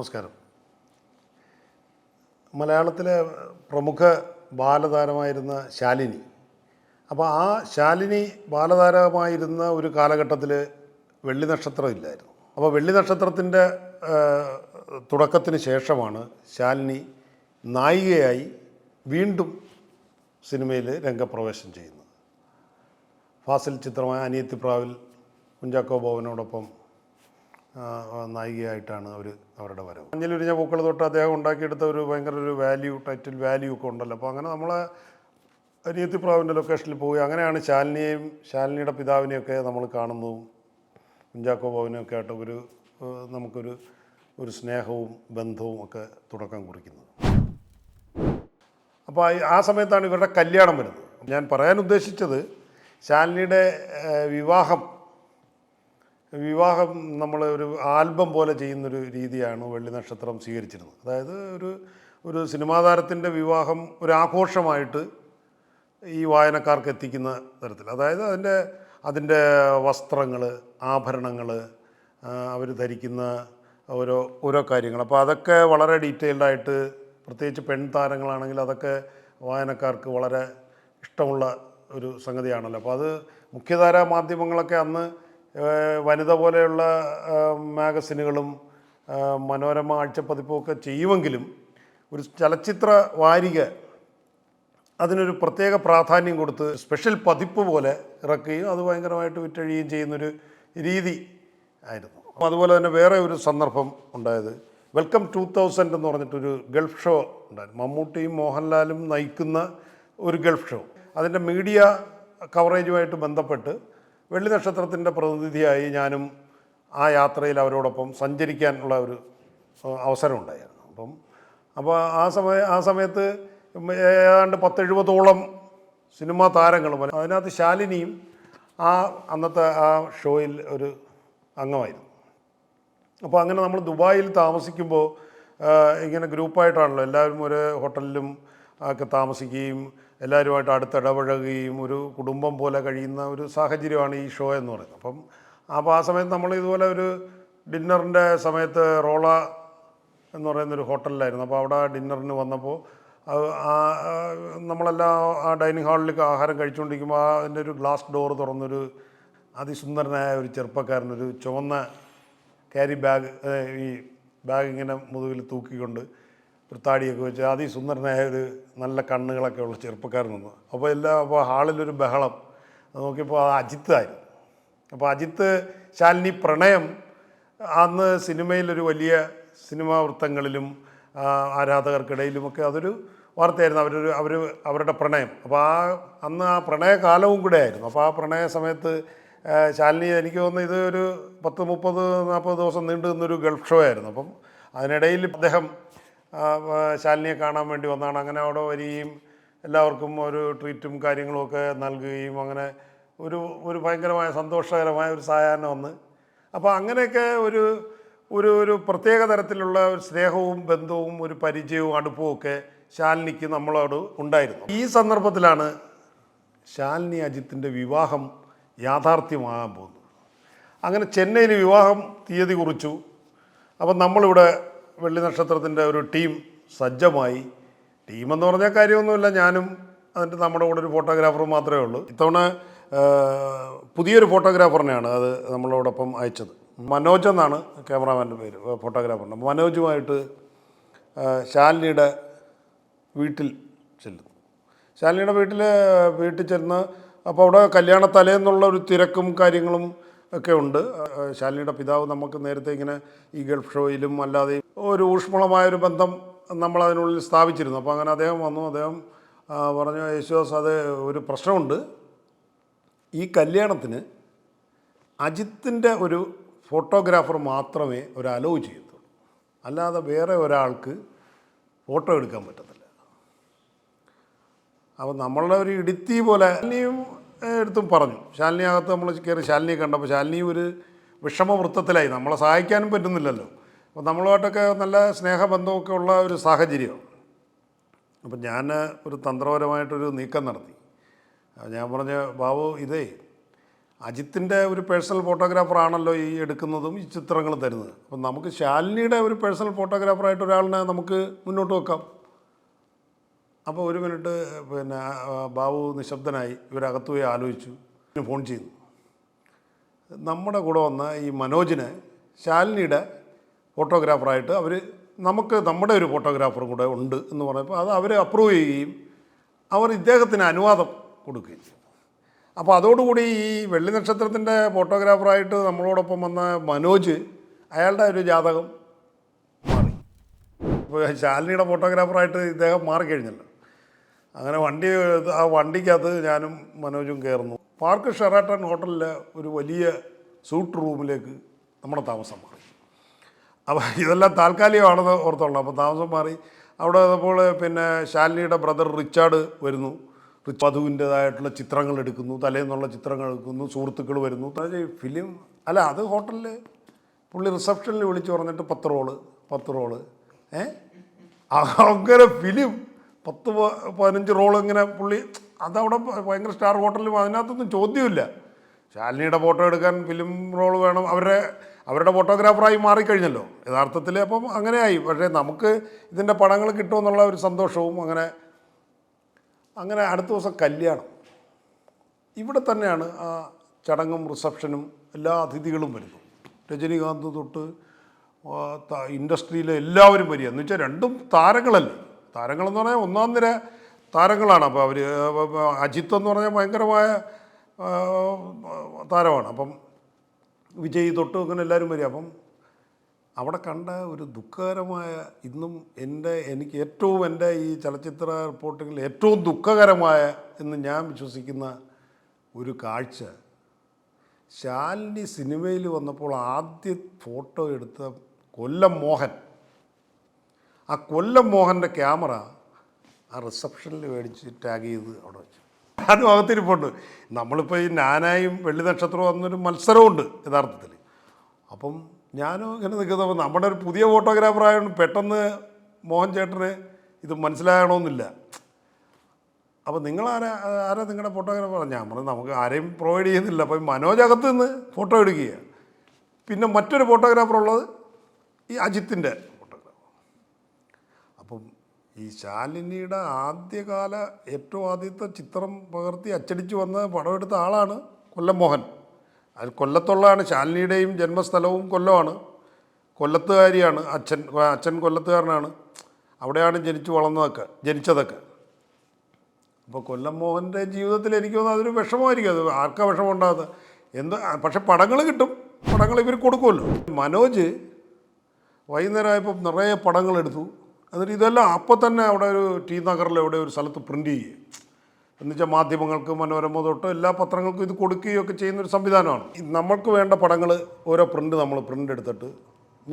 നമസ്കാരം. മലയാളത്തിലെ പ്രമുഖ ബാലതാരമായിരുന്ന ശാലിനി. അപ്പോൾ ആ ശാലിനി ബാലതാരമായിരുന്ന ഒരു കാലഘട്ടത്തിൽ വെള്ളി നക്ഷത്രം ഇല്ലായിരുന്നു. അപ്പോൾ വെള്ളി നക്ഷത്രത്തിന്റെ തുടക്കത്തിന് ശേഷമാണ് ശാലിനി നായികയായി വീണ്ടും സിനിമയിൽ രംഗപ്രവേശം ചെയ്യുന്നത്. ഫാസിൽ ചിത്രമായ അനിയത്തിപ്രാവിൽ കുഞ്ചാക്കോ ബോബനോടൊപ്പം നായികയായിട്ടാണ് അവർ അവരുടെ വരവ്. മഞ്ഞിലുരിഞ്ഞ പൂക്കൾ തൊട്ട് അദ്ദേഹം ഉണ്ടാക്കിയെടുത്ത ഒരു ഭയങ്കര ഒരു വാല്യൂ ടൈറ്റിൽ വാല്യൂ ഒക്കെ ഉണ്ടല്ലോ. അപ്പോൾ അങ്ങനെ നമ്മളെ അനിയത്തിപ്രാവിന്റെ ലൊക്കേഷനിൽ പോയി അങ്ങനെയാണ് ശാലിനിയെയും ശാലിനിയുടെ പിതാവിനെയൊക്കെ നമ്മൾ കാണുന്നതും കുഞ്ചാക്കോ ഭവനൊക്കെ ആയിട്ട് ഒരു നമുക്കൊരു ഒരു സ്നേഹവും ബന്ധവും ഒക്കെ തുടക്കം കുറിക്കുന്നത്. അപ്പോൾ ആ- ആ സമയത്താണ് ഇവരുടെ കല്യാണം വരുന്നത്. ഞാൻ പറയാൻ ഉദ്ദേശിച്ചത് ശാലിനിയുടെ വിവാഹം വിവാഹം നമ്മൾ ഒരു ആൽബം പോലെ ചെയ്യുന്നൊരു രീതിയാണ് വെള്ളി നക്ഷത്രം സ്വീകരിച്ചിരുന്നത്. അതായത് ഒരു ഒരു സിനിമാ താരത്തിന്റെ വിവാഹം ഒരു ആഘോഷമായിട്ട് ഈ വായനക്കാർക്ക് എത്തിക്കുന്ന തരത്തിൽ. അതായത് അതിന്റെ അതിന്റെ വസ്ത്രങ്ങൾ ആഭരണങ്ങൾ അവർ ധരിക്കുന്ന ഓരോ ഓരോ കാര്യങ്ങൾ. അപ്പോൾ അതൊക്കെ വളരെ ഡീറ്റെയിൽഡായിട്ട് പ്രത്യേകിച്ച് പെൺ താരങ്ങളാണെങ്കിൽ അതൊക്കെ വായനക്കാർക്ക് വളരെ ഇഷ്ടമുള്ള ഒരു സംഗതിയാണല്ലോ. അപ്പോൾ അത് മുഖ്യധാരാ മാധ്യമങ്ങളൊക്കെ അന്ന് വനിത പോലെയുള്ള മാഗസിനുകളും മനോരമ ആഴ്ചപ്പതിപ്പുമൊക്കെ ചെയ്യുമെങ്കിലും ഒരു ചലച്ചിത്ര വാരിക അതിനൊരു പ്രത്യേക പ്രാധാന്യം കൊടുത്ത് സ്പെഷ്യൽ പതിപ്പ് പോലെ ഇറക്കുകയും അത് ഭയങ്കരമായിട്ട് വിറ്റഴിയുകയും ചെയ്യുന്നൊരു രീതി ആയിരുന്നു. അതുപോലെ തന്നെ വേറെ ഒരു സന്ദർഭം ഉണ്ടായത്. വെൽക്കം ടു തൗസൻഡ് എന്ന് പറഞ്ഞിട്ടൊരു ഗൾഫ് ഷോ ഉണ്ടായിരുന്നു. മമ്മൂട്ടിയും മോഹൻലാലും നയിക്കുന്ന ഒരു ഗൾഫ് ഷോ. അതിന്റെ മീഡിയ കവറേജുമായിട്ട് ബന്ധപ്പെട്ട് വെള്ളി നക്ഷത്രത്തിന്റെ പ്രതിനിധിയായി ഞാനും ആ യാത്രയിൽ അവരോടൊപ്പം സഞ്ചരിക്കാനുള്ള ഒരു അവസരം ഉണ്ടായിരുന്നു. അപ്പം അപ്പോൾ ആ സമയ ആ സമയത്ത് ഏതാണ്ട് പത്തെഴുപതോളം സിനിമാ താരങ്ങളും അതിനകത്ത് ശാലിനിയും ആ അന്നത്തെ ആ ഷോയിൽ ഒരു അംഗമായിരുന്നു. അപ്പോൾ അങ്ങനെ നമ്മൾ ദുബായിൽ താമസിക്കുമ്പോൾ ഇങ്ങനെ ഗ്രൂപ്പായിട്ടാണല്ലോ എല്ലാവരും ഒരു ഹോട്ടലിലും ഒക്കെ താമസിക്കുകയും എല്ലാവരുമായിട്ട് അടുത്തിടപഴകുകയും ഒരു കുടുംബം പോലെ കഴിയുന്ന ഒരു സാഹചര്യമാണ് ഈ ഷോ എന്ന് പറയുന്നത്. അപ്പം അപ്പോൾ ആ സമയത്ത് നമ്മൾ ഇതുപോലെ ഒരു ഡിന്നറിന്റെ സമയത്ത് റോള എന്ന് പറയുന്നൊരു ഹോട്ടലിലായിരുന്നു. അപ്പോൾ അവിടെ ഡിന്നറിന് വന്നപ്പോൾ ആ നമ്മളെല്ലാം ആ ഡൈനിങ് ഹാളിലേക്ക് ആഹാരം കഴിച്ചുകൊണ്ടിരിക്കുമ്പോൾ ആ അതിന്റെ ഒരു ഗ്ലാസ് ഡോർ തുറന്നൊരു അതിസുന്ദരനായ ഒരു ചെറുപ്പക്കാരനൊരു ചുവന്ന ക്യാരി ബാഗ് ഈ ബാഗ് ഇങ്ങനെ മുതുകിൽ തൂക്കിക്കൊണ്ട് ഒരു താടിയൊക്കെ വെച്ച് അതിസുന്ദരനായ ഒരു നല്ല കണ്ണുകളൊക്കെ ഉള്ള ചെറുപ്പക്കാരൻ നിന്ന്. അപ്പോൾ എല്ലാം അപ്പോൾ ഹാളിലൊരു ബഹളം. നോക്കിയപ്പോൾ അത് അജിത്തായിരുന്നു. അപ്പോൾ അജിത്ത് ശാലിനി പ്രണയം അന്ന് സിനിമയിലൊരു വലിയ സിനിമാ വൃത്തങ്ങളിലും ആരാധകർക്കിടയിലുമൊക്കെ അതൊരു വാർത്തയായിരുന്നു. അവരൊരു അവർ അവരുടെ പ്രണയം. അപ്പോൾ ആ അന്ന് ആ പ്രണയകാലവും കൂടെ ആയിരുന്നു അപ്പോൾ ആ പ്രണയ സമയത്ത് ശാലിനി എനിക്ക് തോന്നുന്നു ഇത് ഒരു പത്ത് മുപ്പത് നാൽപ്പത് ദിവസം നീണ്ടു നിന്നൊരു ഗൾഫ് ഷോ ആയിരുന്നു അപ്പം അതിനിടയിൽ അദ്ദേഹം ശാലിനിയെ കാണാൻ വേണ്ടി വന്നതാണ് അങ്ങനെ അവിടെ വരികയും എല്ലാവർക്കും ഒരു ട്രീറ്റും കാര്യങ്ങളുമൊക്കെ നൽകുകയും അങ്ങനെ ഒരു ഒരു ഭയങ്കരമായ സന്തോഷകരമായ ഒരു സായാഹ്നം വന്ന് അപ്പോൾ അങ്ങനെയൊക്കെ ഒരു ഒരു ഒരു പ്രത്യേക തരത്തിലുള്ള ഒരു സ്നേഹവും ബന്ധവും ഒരു പരിചയവും അടുപ്പവും ഒക്കെ ശാലിനിക്ക് നമ്മളോട് ഉണ്ടായിരുന്നു. ഈ സന്ദർഭത്തിലാണ് ശാലിനി അജിത്തിന്റെ വിവാഹം യാഥാർത്ഥ്യമാകാൻ പോകുന്നത്. അങ്ങനെ ചെന്നൈയിൽ വിവാഹം തീയതി കുറിച്ചു. അപ്പം നമ്മളിവിടെ വെള്ളി നക്ഷത്രത്തിന്റെ ഒരു ടീം സജ്ജമായി. ടീമെന്ന് പറഞ്ഞാൽ കാര്യമൊന്നുമില്ല. ഞാനും അതിന്റെ നമ്മുടെ കൂടെ ഒരു ഫോട്ടോഗ്രാഫർ മാത്രമേ ഉള്ളൂ. ഇത്തവണ പുതിയൊരു ഫോട്ടോഗ്രാഫറിനെയാണ് അത് നമ്മളോടൊപ്പം അയച്ചത്. മനോജ് എന്നാണ് ക്യാമറാമാന്റെ പേര് ഫോട്ടോഗ്രാഫറിന്റെ. മനോജുമായിട്ട് ശാലിനിയുടെ വീട്ടിൽ ചെല്ലുന്നു. ശാലിനിയുടെ വീട്ടിൽ വീട്ടിൽ ചെന്ന് അപ്പോൾ അവിടെ കല്യാണ തലേന്നുള്ള ഒരു തിരക്കും കാര്യങ്ങളും ഒക്കെ ഉണ്ട്. ശാലിനിയുടെ പിതാവ് നമുക്ക് നേരത്തെ ഇങ്ങനെ ഈ ഗൾഫ് ഷോയിലും അല്ലാതെ ഒരു ഊഷ്മളമായൊരു ബന്ധം നമ്മൾ അതിനുള്ളിൽ സ്ഥാപിച്ചിരുന്നു. അപ്പോൾ അങ്ങനെ അദ്ദേഹം വന്നു. അദ്ദേഹം പറഞ്ഞു യേശുദാസ് അത് ഒരു പ്രശ്നമുണ്ട്. ഈ കല്യാണത്തിന് അജിത്തിന്റെ ഒരു ഫോട്ടോഗ്രാഫർ മാത്രമേ ഒരു ചെയ്യത്തുള്ളൂ. അല്ലാതെ വേറെ ഒരാൾക്ക് ഫോട്ടോ എടുക്കാൻ പറ്റത്തില്ല. അപ്പോൾ നമ്മളുടെ ഒരു ഇടുത്തി പോലെ ഏഹ്, എടുത്തും പറഞ്ഞു. ശാലിനി അകത്ത് നമ്മൾ കയറി ശാലിനിയെ കണ്ടപ്പോൾ ശാലിനി ഒരു വിഷമവൃത്തത്തിലായി. നമ്മളെ സഹായിക്കാനും പറ്റുന്നില്ലല്ലോ. അപ്പോൾ നമ്മളുമായിട്ടൊക്കെ നല്ല സ്നേഹബന്ധമൊക്കെ ഉള്ള ഒരു സാഹചര്യമാണ് അപ്പം ഞാൻ ഒരു തന്ത്രപരമായിട്ടൊരു നീക്കം നടത്തി. ഞാൻ പറഞ്ഞ ബാബു ഇതേ അജിത്തിന്റെ ഒരു പേഴ്സണൽ ഫോട്ടോഗ്രാഫറാണല്ലോ ഈ എടുക്കുന്നതും ഈ ചിത്രങ്ങൾ തരുന്നത്. അപ്പം നമുക്ക് ശാലിനിയുടെ ഒരു പേഴ്സണൽ ഫോട്ടോഗ്രാഫറായിട്ട് ഒരാളിനെ നമുക്ക് മുന്നോട്ട് വെക്കാം. അപ്പോൾ ഒരു മിനിറ്റ് പിന്നെ ബാബു നിശബ്ദനായി ഇവരകത്ത് പോയി ആലോചിച്ചു. പിന്നെ ഫോൺ ചെയ്യുന്നു നമ്മുടെ കൂടെ വന്ന ഈ മനോജിനെ ശാലിനിയുടെ ഫോട്ടോഗ്രാഫറായിട്ട് അവർ നമുക്ക് നമ്മുടെ ഒരു ഫോട്ടോഗ്രാഫർ കൂടെ ഉണ്ട് എന്ന് പറഞ്ഞപ്പോൾ അത് അവർ അപ്രൂവ് ചെയ്യുകയും അവർ ഇദ്ദേഹത്തിന് അനുവാദം കൊടുക്കുകയും ചെയ്തു. അപ്പോൾ അതോടുകൂടി ഈ വെള്ളി നക്ഷത്രത്തിന്റെ ഫോട്ടോഗ്രാഫറായിട്ട് നമ്മളോടൊപ്പം വന്ന മനോജ് അയാളുടെ ഒരു ജാതകം മാറി. ഇപ്പോൾ ശാലിനിയുടെ ഫോട്ടോഗ്രാഫറായിട്ട് ഇദ്ദേഹം മാറിക്കഴിഞ്ഞല്ലോ. അങ്ങനെ വണ്ടി ആ വണ്ടിക്കകത്ത് ഞാനും മനോജും കയറുന്നു. പാർക്ക് ഷെറാട്ടൺ ഹോട്ടലിലെ ഒരു വലിയ സൂട്ട് റൂമിലേക്ക് നമ്മുടെ താമസം മാറി. അപ്പോൾ ഇതെല്ലാം താൽക്കാലികമാണെന്ന് ഓർത്തുള്ളൂ അപ്പോൾ താമസം മാറി. അവിടെ അപ്പോൾ പിന്നെ ശാലിനിയുടെ ബ്രദർ റിച്ചാർഡ് വരുന്നു. വധുവിന്റെതായിട്ടുള്ള ചിത്രങ്ങൾ എടുക്കുന്നു. തലേന്നുള്ള ചിത്രങ്ങൾ എടുക്കുന്നു. സുഹൃത്തുക്കൾ വരുന്നു. ഫിലിം അല്ല അത് ഹോട്ടലിൽ പുള്ളി റിസപ്ഷനിൽ വിളിച്ച് പറഞ്ഞിട്ട് പത്ത് റോൾ പത്ത് റോൾ. ഏ? അങ്ങനെ ഫിലിം. പത്ത് പതിനഞ്ച് റോൾ ഇങ്ങനെ പുള്ളി അതവിടെ ഭയങ്കര സ്റ്റാർ ഹോട്ടലിൽ അതിനകത്തൊന്നും ചോദ്യമില്ല. ശാലിനിയുടെ ഫോട്ടോ എടുക്കാൻ ഫിലിം റോൾ വേണം അവരുടെ അവരുടെ ഫോട്ടോഗ്രാഫറായി മാറിക്കഴിഞ്ഞല്ലോ. യഥാർത്ഥത്തിൽ അപ്പം അങ്ങനെയായി. പക്ഷേ നമുക്ക് ഇതിന്റെ പടങ്ങൾ കിട്ടുമെന്നുള്ള ഒരു സന്തോഷവും അങ്ങനെ അങ്ങനെ അടുത്ത ദിവസം കല്യാണം. ഇവിടെ തന്നെയാണ് ആ ചടങ്ങും റിസപ്ഷനും എല്ലാ അതിഥികളും വരുന്നു രജനീകാന്ത് തൊട്ട് ഇൻഡസ്ട്രിയിലെ എല്ലാവരും വരിക. എന്ന് വെച്ചാൽ രണ്ടും താരങ്ങളല്ലേ. താരങ്ങളെന്ന് പറഞ്ഞാൽ ഒന്നാം നിര താരങ്ങളാണ്. അപ്പോൾ അവർ അജിത്ത് എന്ന് പറഞ്ഞാൽ ഭയങ്കരമായ താരമാണ്. അപ്പം വിജയ് തൊട്ട് അങ്ങനെ എല്ലാവരും വരിക. അപ്പം അവിടെ കണ്ട ഒരു ദുഃഖകരമായ ഇന്നും എന്റെ എനിക്ക് ഏറ്റവും എന്റെ ഈ ചലച്ചിത്ര റിപ്പോർട്ടിങ്ങിൽ ഏറ്റവും ദുഃഖകരമായ എന്ന് ഞാൻ വിശ്വസിക്കുന്ന ഒരു കാഴ്ച. ശാലിനി സിനിമയിൽ വന്നപ്പോൾ ആദ്യ ഫോട്ടോ എടുത്ത കൊല്ലം മോഹൻ. ആ കൊല്ലം മോഹന്റെ ക്യാമറ ആ റിസപ്ഷനിൽ മേടിച്ച് ടാഗ് ചെയ്ത് അവിടെ വെച്ചു. അത് അകത്തിരിപ്പുണ്ട്. നമ്മളിപ്പോൾ ഈ നാനായും വെള്ളി നക്ഷത്രവും എന്നൊരു മത്സരമുണ്ട് യഥാർത്ഥത്തിൽ അപ്പം ഞാനും ഇങ്ങനെ നിൽക്കുന്നപ്പോൾ നമ്മുടെ ഒരു പുതിയ ഫോട്ടോഗ്രാഫർ ആയതുകൊണ്ട് പെട്ടെന്ന് മോഹൻ ചേട്ടന് ഇത് മനസ്സിലാകണമെന്നില്ല. അപ്പോൾ നിങ്ങൾ ആരാ ആരാ നിങ്ങളുടെ ഫോട്ടോഗ്രാഫർ? ഞാൻ പറഞ്ഞു നമുക്ക് ആരെയും പ്രൊവൈഡ് ചെയ്യുന്നില്ല. അപ്പോൾ ഈ മനോജ് അകത്ത് നിന്ന് ഫോട്ടോ എടുക്കുകയാണ്. പിന്നെ മറ്റൊരു ഫോട്ടോഗ്രാഫർ ഉള്ളത് ഈ അജിത്തിന്റെ ഈ ശാലിനിയുടെ ആദ്യകാല ഏറ്റവും ആദ്യത്തെ ചിത്രം പകർത്തി അച്ചടിച്ചു വന്ന പടമെടുത്ത ആളാണ് കൊല്ലം മോഹൻ അത് കൊല്ലത്തുള്ളതാണ് ശാലിനിയുടെയും ജന്മസ്ഥലവും കൊല്ലമാണ്. കൊല്ലത്തുകാരിയാണ് അച്ഛൻ അച്ഛൻ കൊല്ലത്തുകാരനാണ്. അവിടെയാണ് ജനിച്ചു വളർന്നതൊക്കെ ജനിച്ചതൊക്കെ. അപ്പോൾ കൊല്ലം മോഹന്റെ ജീവിതത്തിൽ എനിക്ക് തോന്നുന്നു അതൊരു വിഷമമായിരിക്കും. അത് ആർക്കാ വിഷമം ഉണ്ടാകുന്നത് എന്ത് പക്ഷെ പടങ്ങൾ കിട്ടും. പടങ്ങൾ ഇവർ കൊടുക്കുമല്ലോ. മനോജ് വൈകുന്നേരമായപ്പോൾ നിറയെ പടങ്ങൾ എടുത്തു. എന്നിട്ട് ഇതെല്ലാം അപ്പോൾ തന്നെ അവിടെ ഒരു ടി നഗറിൽ എവിടെ ഒരു സ്ഥലത്ത് പ്രിന്റ് ചെയ്യുക എന്നുവെച്ചാൽ മാധ്യമങ്ങൾക്ക് മനോരമ തൊട്ട് എല്ലാ പത്രങ്ങൾക്കും ഇത് കൊടുക്കുകയൊക്കെ ചെയ്യുന്ന ഒരു സംവിധാനമാണ്. നമ്മൾക്ക് വേണ്ട പടങ്ങൾ ഓരോ പ്രിന്റ് നമ്മൾ പ്രിന്റ് എടുത്തിട്ട്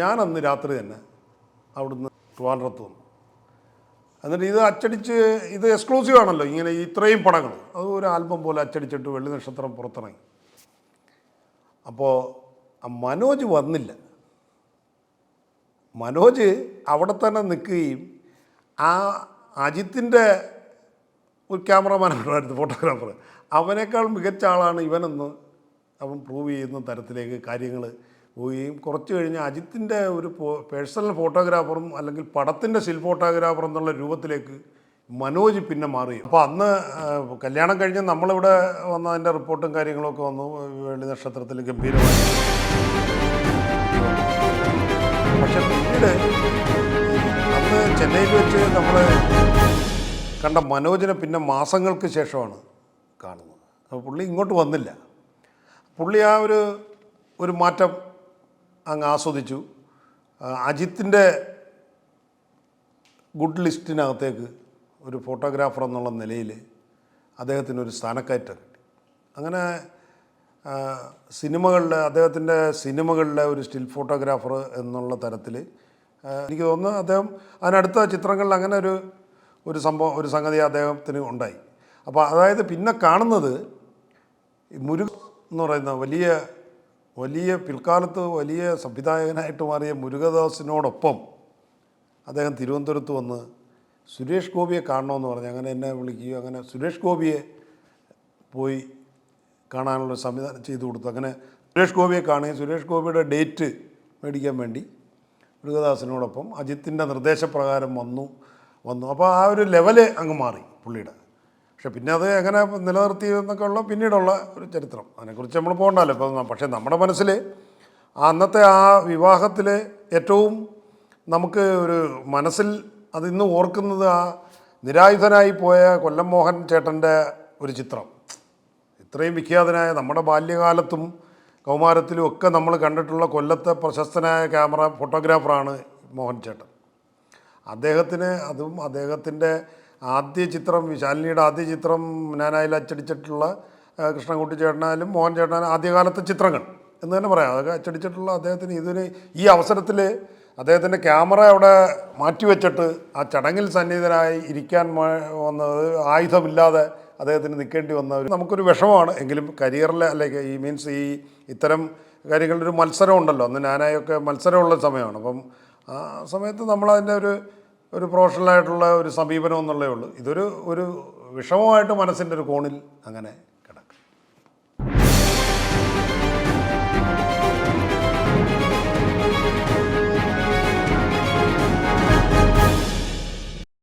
ഞാൻ അന്ന് രാത്രി തന്നെ അവിടുന്ന് ട്രിവാൻഡ്രത്ത് വന്നു. എന്നിട്ട് ഇത് അച്ചടിച്ച് ഇത് എക്സ്ക്ലൂസീവ് ആണല്ലോ ഇങ്ങനെ ഇത്രയും പടങ്ങൾ. അത് ഒരു ആൽബം പോലെ അച്ചടിച്ചിട്ട് വെള്ളി നക്ഷത്രം പുറത്തിറങ്ങി. അപ്പോൾ മനോജ് വന്നില്ല. മനോജ് അവിടെ തന്നെ നിൽക്കുകയും ആ അജിത്തിന്റെ ഒരു ക്യാമറമാൻ ഉണ്ടായിരുന്നു ഫോട്ടോഗ്രാഫർ. അവനേക്കാൾ മികച്ച ആളാണ് ഇവനെന്ന് അവൻ പ്രൂവ് ചെയ്യുന്ന തരത്തിലേക്ക് കാര്യങ്ങൾ പോവുകയും കുറച്ച് കഴിഞ്ഞ് അജിത്തിന്റെ ഒരു പേഴ്സണൽ ഫോട്ടോഗ്രാഫറും അല്ലെങ്കിൽ പടത്തിന്റെ സിൽ ഫോട്ടോഗ്രാഫർ എന്നുള്ള രൂപത്തിലേക്ക് മനോജ് പിന്നെ മാറി അപ്പോൾ അന്ന് കല്യാണം കഴിഞ്ഞ് നമ്മളിവിടെ വന്ന അതിന്റെ റിപ്പോർട്ടും കാര്യങ്ങളൊക്കെ വന്നു. വെള്ളി നക്ഷത്രത്തിൽ ഗംഭീരമായി. പക്ഷെ പിന്നീട് അന്ന് ചെന്നൈയിൽ വെച്ച് നമ്മൾ കണ്ട മനോജിനെ പിന്നെ മാസങ്ങൾക്ക് ശേഷമാണ് കാണുന്നത്. അപ്പോൾ പുള്ളി ഇങ്ങോട്ട് വന്നില്ല. പുള്ളി ആ ഒരു ഒരു മാറ്റം അങ്ങ് ആസ്വദിച്ചു. അജിത്തിന്റെ ഗുഡ് ലിസ്റ്റിനകത്തേക്ക് ഒരു ഫോട്ടോഗ്രാഫർ എന്നുള്ള നിലയിൽ അദ്ദേഹത്തിനൊരു സ്ഥാനക്കയറ്റം കിട്ടി. അങ്ങനെ ആ, സിനിമകളിലെ അദ്ദേഹത്തിന്റെ സിനിമകളിലെ ഒരു സ്റ്റിൽ ഫോട്ടോഗ്രാഫർ എന്നുള്ള തരത്തിൽ എനിക്ക് തോന്നുന്നു അദ്ദേഹം അതിനടുത്ത ചിത്രങ്ങളിൽ അങ്ങനെ ഒരു ഒരു സംഭവം ഒരു സംഗതി അദ്ദേഹത്തിന് ഉണ്ടായി. അപ്പോൾ അതായത് പിന്നെ കാണുന്നത് മുരുക എന്ന് പറയുന്ന വലിയ വലിയ പിൽക്കാലത്ത് വലിയ സംവിധായകനായിട്ട് മാറിയ മുരുകദാസിനോടൊപ്പം അദ്ദേഹം തിരുവനന്തപുരത്ത് വന്ന് സുരേഷ് ഗോപിയെ കാണണമെന്ന് പറഞ്ഞു അങ്ങനെ എന്നെ വിളിക്കുകയും അങ്ങനെ സുരേഷ് ഗോപിയെ പോയി കാണാനുള്ള സംവിധാനം ചെയ്തു കൊടുത്തു. അങ്ങനെ സുരേഷ് ഗോപിയെ കാണുകയും സുരേഷ് ഗോപിയുടെ ഡേറ്റ് മേടിക്കാൻ വേണ്ടി മുരുകദാസിനോടൊപ്പം അജിത്തിന്റെ നിർദ്ദേശപ്രകാരം വന്നു വന്നു. അപ്പോൾ ആ ഒരു ലെവൽ അങ്ങ് മാറി പുള്ളിയുടെ. പക്ഷെ പിന്നെ അത് എങ്ങനെ നിലനിർത്തി എന്നൊക്കെ ഉള്ള പിന്നീടുള്ള ഒരു ചരിത്രം. അതിനെക്കുറിച്ച് നമ്മൾ പോകണ്ടല്ലോ. ഇപ്പം പക്ഷേ നമ്മുടെ മനസ്സിൽ അന്നത്തെ ആ വിവാഹത്തിൽ ഏറ്റവും നമുക്ക് ഒരു മനസ്സിൽ അതിന്ന് ഓർക്കുന്നത് ആ നിരായുധനായി പോയ കൊല്ലം മോഹൻ ചേട്ടന്റെ ഒരു ചിത്രം. ഇത്രയും വിഖ്യാതനായ നമ്മുടെ ബാല്യകാലത്തും കൗമാരത്തിലും ഒക്കെ നമ്മൾ കണ്ടിട്ടുള്ള കൊല്ലത്തെ പ്രശസ്തനായ ക്യാമറ ഫോട്ടോഗ്രാഫറാണ് മോഹൻ ചേട്ടൻ. അദ്ദേഹത്തിന് അതും അദ്ദേഹത്തിന്റെ ആദ്യ ചിത്രം വിശാലിനിയുടെ ആദ്യ ചിത്രം ഞാനതിൽ അച്ചടിച്ചിട്ടുള്ള കൃഷ്ണൻകുട്ടി ചേട്ടനായാലും മോഹൻ ചേട്ടനായാലും ആദ്യകാലത്തെ ചിത്രങ്ങൾ എന്ന് തന്നെ പറയാം. അതൊക്കെ അച്ചടിച്ചിട്ടുള്ള അദ്ദേഹത്തിന് ഇതിന് ഈ അവസരത്തിൽ അദ്ദേഹത്തിന്റെ ക്യാമറ അവിടെ മാറ്റിവെച്ചിട്ട് ആ ചടങ്ങിൽ സന്നിഹിതനായി ഇരിക്കാൻ വന്നത് ആയുധമില്ലാതെ അദ്ദേഹത്തിന് നിൽക്കേണ്ടി വന്ന ഒരു നമുക്കൊരു വിഷമമാണ്. എങ്കിലും കരിയറിലെ അല്ലെങ്കിൽ ഈ മീൻസ് ഈ ഇത്തരം കാര്യങ്ങളുടെ ഒരു മത്സരം ഉണ്ടല്ലോ. അന്ന് ഞാനായൊക്കെ മത്സരമുള്ള സമയമാണ്. അപ്പം ആ സമയത്ത് നമ്മളതിന്റെ ഒരു ഒരു പ്രൊഫഷണലായിട്ടുള്ള ഒരു സമീപനം എന്നുള്ളേ ഉള്ളൂ. ഇതൊരു ഒരു വിഷമമായിട്ട് മനസ്സിന്റെ ഒരു കോണിൽ അങ്ങനെ